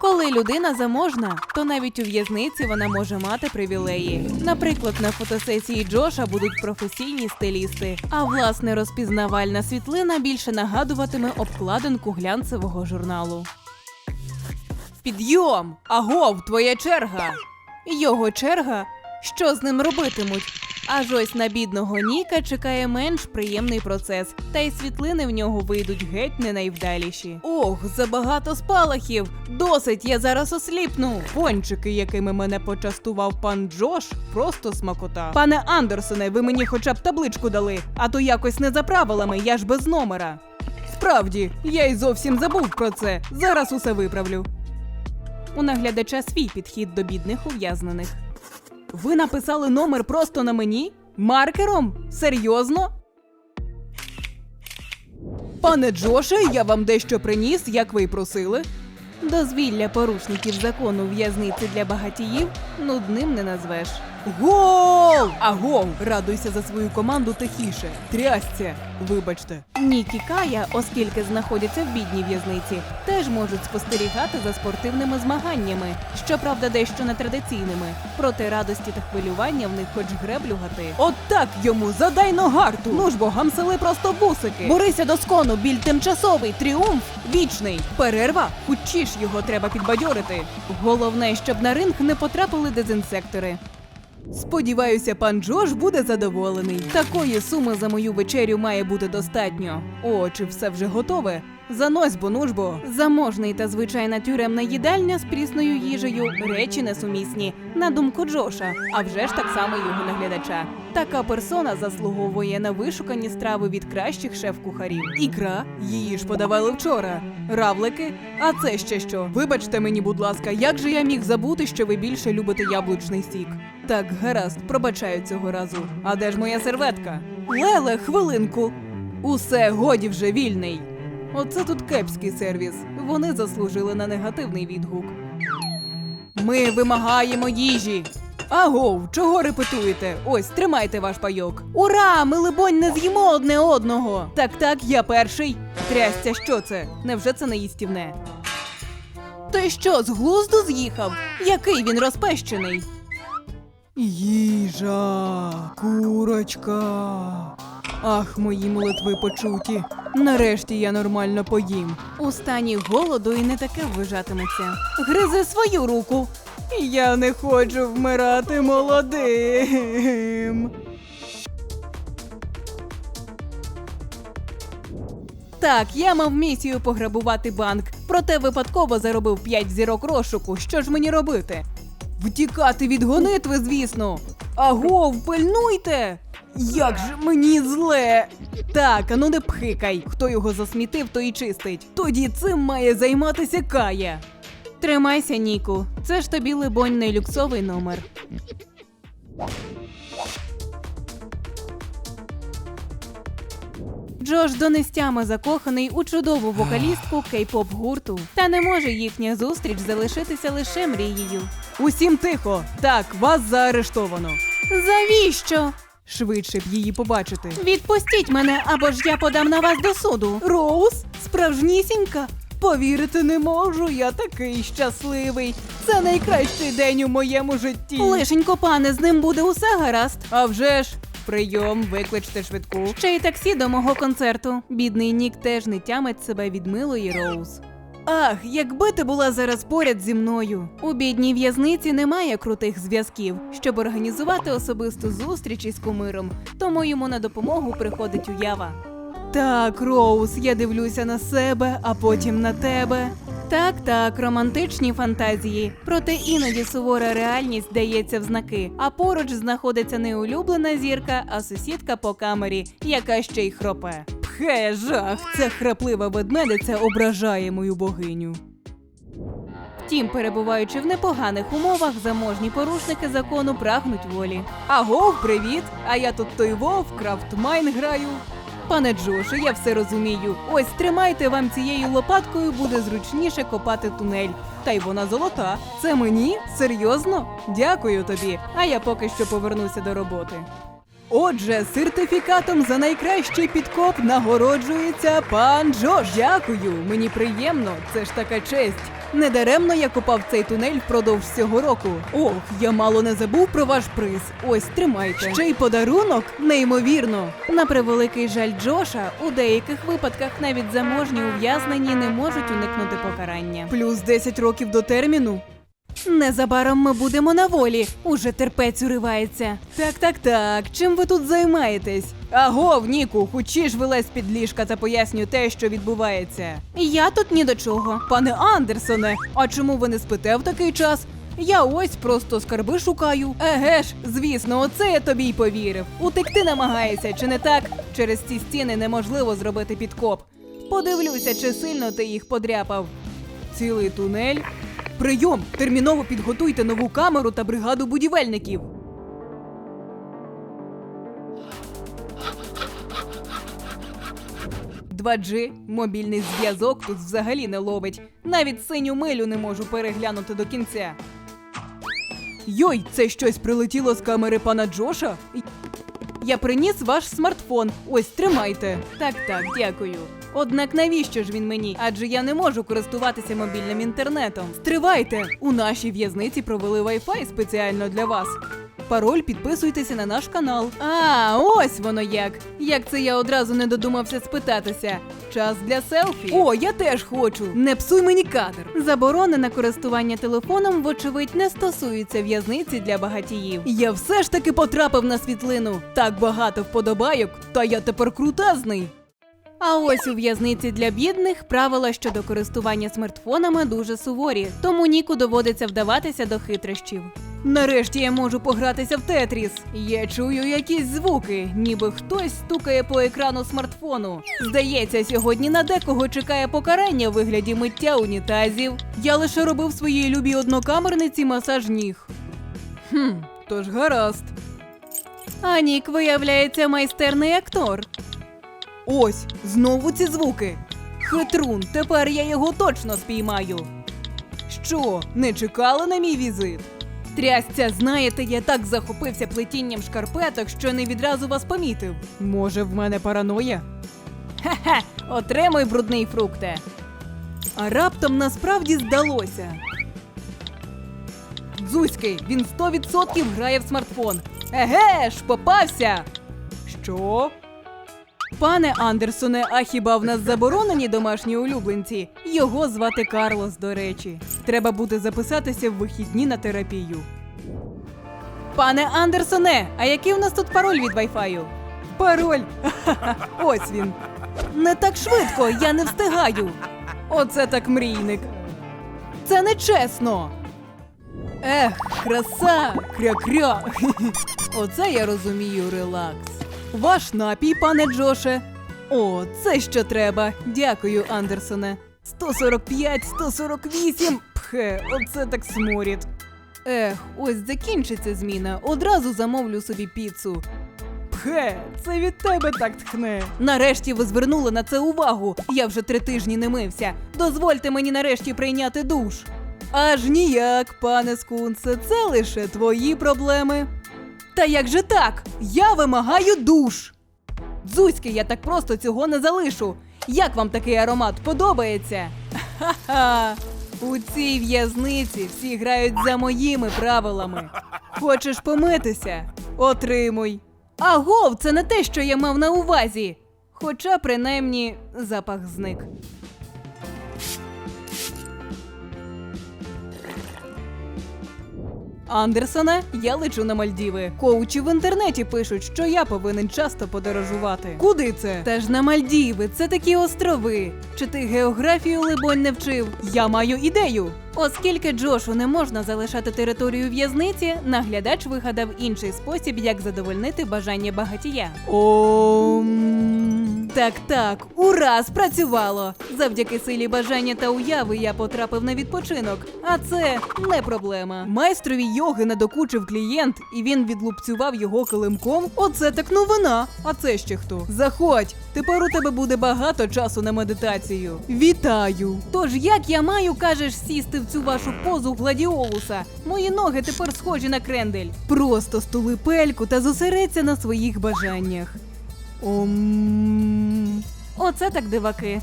Коли людина заможна, то навіть у в'язниці вона може мати привілеї. Наприклад, на фотосесії Джоша будуть професійні стилісти, а власне розпізнавальна світлина більше нагадуватиме обкладинку глянцевого журналу. Підйом! Агов, твоя черга! Його черга? Що з ним робитимуть? Аж ось на бідного Ніка чекає менш приємний процес, та й світлини в нього вийдуть геть не найвдаліші. Ох, забагато спалахів! Досить, я зараз осліпну. Пончики, якими мене почастував пан Джош, просто смакота. Пане Андерсоне, ви мені хоча б табличку дали, а то якось не за правилами, я ж без номера. Справді, я й зовсім забув про це. Зараз усе виправлю. У наглядача свій підхід до бідних ув'язнених. Ви написали номер просто на мені? Маркером? Серйозно? Пане Джоше, я вам дещо приніс, як ви й просили. Дозвілля порушників закону в'язниці для багатіїв нудним не назвеш. Гол! Агов! Радуйся за свою команду тихіше. Трясця! Вибачте. Нік і Кая, оскільки знаходяться в бідній в'язниці, теж можуть спостерігати за спортивними змаганнями, щоправда, дещо нетрадиційними. Проте радості та хвилювання в них хоч греблю гати. От так йому задай ногарту! Ну ж бо гамсели просто бусики. Борися до скону, біль тимчасовий, тріумф вічний. Перерва, хучі ж його треба підбадьорити. Головне, щоб на ринг не потрапили дезінсектори. Сподіваюся, пан Джош буде задоволений. Такої суми за мою вечерю має бути достатньо. О, чи все вже готове? Занось бо нужбо. Заможний та звичайна тюремна їдальня з прісною їжею речі несумісні, на думку Джоша, а вже ж так само його наглядача. Така персона заслуговує на вишукані страви від кращих шеф-кухарів. Ікра, її ж подавали вчора. Равлики, а це ще що? Вибачте мені, будь ласка, як же я міг забути, що ви більше любите яблучний сік? Так, гаразд, пробачаю цього разу. А де ж моя серветка? Леле, хвилинку. Усе, годі вже вільний. Оце тут кепський сервіс. Вони заслужили на негативний відгук. Ми вимагаємо їжі. Агов, чого репетуєте? Ось, тримайте ваш пайок. Ура! Ми, либонь, не з'їмо одне одного. Так, так, я перший. Трясця, що це? Невже це не їстівне? Ти що, з глузду з'їхав? Який він розпещений? Їжа, курочка. Ах, мої молитви почуті. Нарешті я нормально поїм. У стані голоду і не таке ввижатиметься. Гризи свою руку. Я не хочу вмирати молодим. Так, я мав місію пограбувати банк, проте випадково заробив 5 зірок розшуку. Що ж мені робити? Втікати від гонитви, звісно. Агов, пильнуйте! Як же мені зле! Так, а ну не пхикай. Хто його засмітив, то і чистить. Тоді цим має займатися Кая. Тримайся, Ніку. Це ж тобі, либонь, не люксовий номер. Джош донестями закоханий у чудову вокалістку кей-поп гурту. Та не може їхня зустріч залишитися лише мрією. Усім тихо. Так, вас заарештовано. Завіщо? Швидше б її побачити. Відпустіть мене, або ж я подам на вас до суду. Роуз, справжнісінька. Повірити не можу, я такий щасливий. Це найкращий день у моєму житті. Лишенько, пане, з ним буде усе гаразд. А вже ж. Прийом, викличте швидку. Ще й таксі до мого концерту. Бідний Нік теж не тямить себе від милої Роуз. Ах, якби ти була зараз поряд зі мною. У бідній в'язниці немає крутих зв'язків, щоб організувати особисту зустріч із кумиром, тому йому на допомогу приходить уява. Так, Роуз, я дивлюся на себе, а потім на тебе. Так, так, романтичні фантазії. Проте іноді сувора реальність дається в знаки, а поруч знаходиться не улюблена зірка, а сусідка по камері, яка ще й хропе. Пхе, жах, ця храплива ведмедиця ображає мою богиню. Втім, перебуваючи в непоганих умовах, заможні порушники закону прагнуть волі. Агов, привіт! А я тут той вов, крафтмайн граю. Пане Джоше, я все розумію. Ось тримайте вам цією лопаткою, буде зручніше копати тунель. Та й вона золота. Це мені? Серйозно? Дякую тобі. А я поки що повернуся до роботи. Отже, сертифікатом за найкращий підкоп нагороджується пан Джош. Дякую, мені приємно, це ж така честь. Недаремно я копав цей тунель впродовж цього року. Ох, я мало не забув про ваш приз. Ось тримайте. Ще й подарунок неймовірно. На превеликий жаль Джоша, у деяких випадках навіть заможні ув'язнені не можуть уникнути покарання. Плюс 10 років до терміну. Незабаром ми будемо на волі. Уже терпець уривається. Так, так, так. Чим ви тут займаєтесь? Агов, Ніку, хочеш вилазь під ліжка та поясню те, що відбувається. Я тут ні до чого. Пане Андерсоне, а чому ви не спите в такий час? Я ось просто скарби шукаю. Еге ж, звісно, оце я тобі й повірив. Утекти намагаєшся, чи не так? Через ці стіни неможливо зробити підкоп. Подивлюся, чи сильно ти їх подряпав. Цілий тунель. Прийом! Терміново підготуйте нову камеру та бригаду будівельників. Два g мобільний зв'язок тут взагалі не ловить. Навіть синю милю не можу переглянути до кінця. Йой, це щось прилетіло з камери пана Джоша? Я приніс ваш смартфон. Ось тримайте. Так, так, дякую. Однак навіщо ж він мені? Адже я не можу користуватися мобільним інтернетом. Стривайте! У нашій в'язниці провели Wi-Fi спеціально для вас. Пароль підписуйтеся на наш канал. А, ось воно як. Як це я одразу не додумався спитатися. Час для селфі. О, я теж хочу. Не псуй мені кадр. Заборони на користування телефоном, вочевидь, не стосуються в'язниці для багатіїв. Я все ж таки потрапив на світлину. Так багато вподобайок, та я тепер крутезний. А ось у в'язниці для бідних правила щодо користування смартфонами дуже суворі, тому Ніку доводиться вдаватися до хитрощів. Нарешті я можу погратися в Тетріс. Я чую якісь звуки, ніби хтось стукає по екрану смартфону. Здається, сьогодні на декого чекає покарання в вигляді миття унітазів. Я лише робив своїй любій однокамерниці масаж ніг. Хм, тож гаразд. А Нік, виявляється, майстерний актор. Ось, знову ці звуки. Хитрун, тепер я його точно спіймаю. Що, не чекали на мій візит? Трясця, знаєте, я так захопився плетінням шкарпеток, що не відразу вас помітив. Може, в мене параноя? Хе-хе, отримуй брудний фрукте. А раптом насправді здалося. Дзузький, він 100% грає в смартфон. Еге ж, попався! Що? Пане Андерсоне, а хіба в нас заборонені домашні улюбленці? Його звати Карлос, до речі. Треба буде записатися в вихідні на терапію. Пане Андерсоне, а який у нас тут пароль від Wi-Fi? Пароль? Ось він. Не так швидко, я не встигаю. Оце так мрійник. Це нечесно. Ех, краса, кря-кря. Оце я розумію релакс. Ваш напій, пане Джоше. О, це що треба. Дякую, Андерсоне. 145, 148. Пхе, оце так сморід. Ех, ось закінчиться зміна. Одразу замовлю собі піцу. Пхе, це від тебе так тхне. Нарешті ви звернули на це увагу. Я вже три тижні не мився. Дозвольте мені нарешті прийняти душ. Аж ніяк, пане Скунсе, це лише твої проблеми. Та як же так? Я вимагаю душ. Дзузьки, я так просто цього не залишу. Як вам такий аромат подобається? Ха-ха! У цій в'язниці всі грають за моїми правилами. Хочеш помитися? Отримуй. Агов, це не те, що я мав на увазі. Хоча, принаймні, запах зник. Андерсоне, я лечу на Мальдіви. Коучі в інтернеті пишуть, що я повинен часто подорожувати. Куди це? Теж на Мальдіви. Це такі острови. Чи ти географію, либонь, не вчив? Я маю ідею. Оскільки Джошу не можна залишати територію в'язниці, наглядач вигадав інший спосіб, як задовольнити бажання багатія. Ом... Так, так, ура, спрацювало! Завдяки силі бажання та уяви я потрапив на відпочинок, а це не проблема. Майстрові йоги надокучив клієнт, і він відлупцював його килимком. Оце так новина. А це ще хто? Заходь! Тепер у тебе буде багато часу на медитацію. Вітаю! Тож як я маю, кажеш, сісти в цю вашу позу гладіолуса? Мої ноги тепер схожі на крендель. Просто стули пельку та зосередься на своїх бажаннях. Ом... Оце так диваки.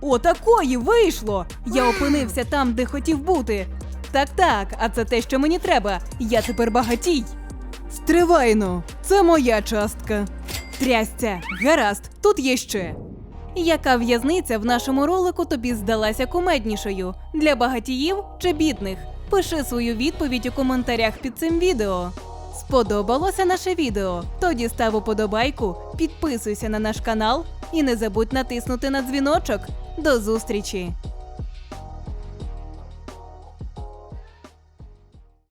О, такої вийшло! Я опинився там, де хотів бути. Так, так, а це те, що мені треба. Я тепер багатій. Стривайно, це моя частка. Трясця, гаразд, тут є ще. Яка в'язниця в нашому ролику тобі здалася кумеднішою? Для багатіїв чи бідних? Пиши свою відповідь у коментарях під цим відео. Сподобалося наше відео? Тоді став уподобайку, підписуйся на наш канал і не забудь натиснути на дзвіночок. До зустрічі!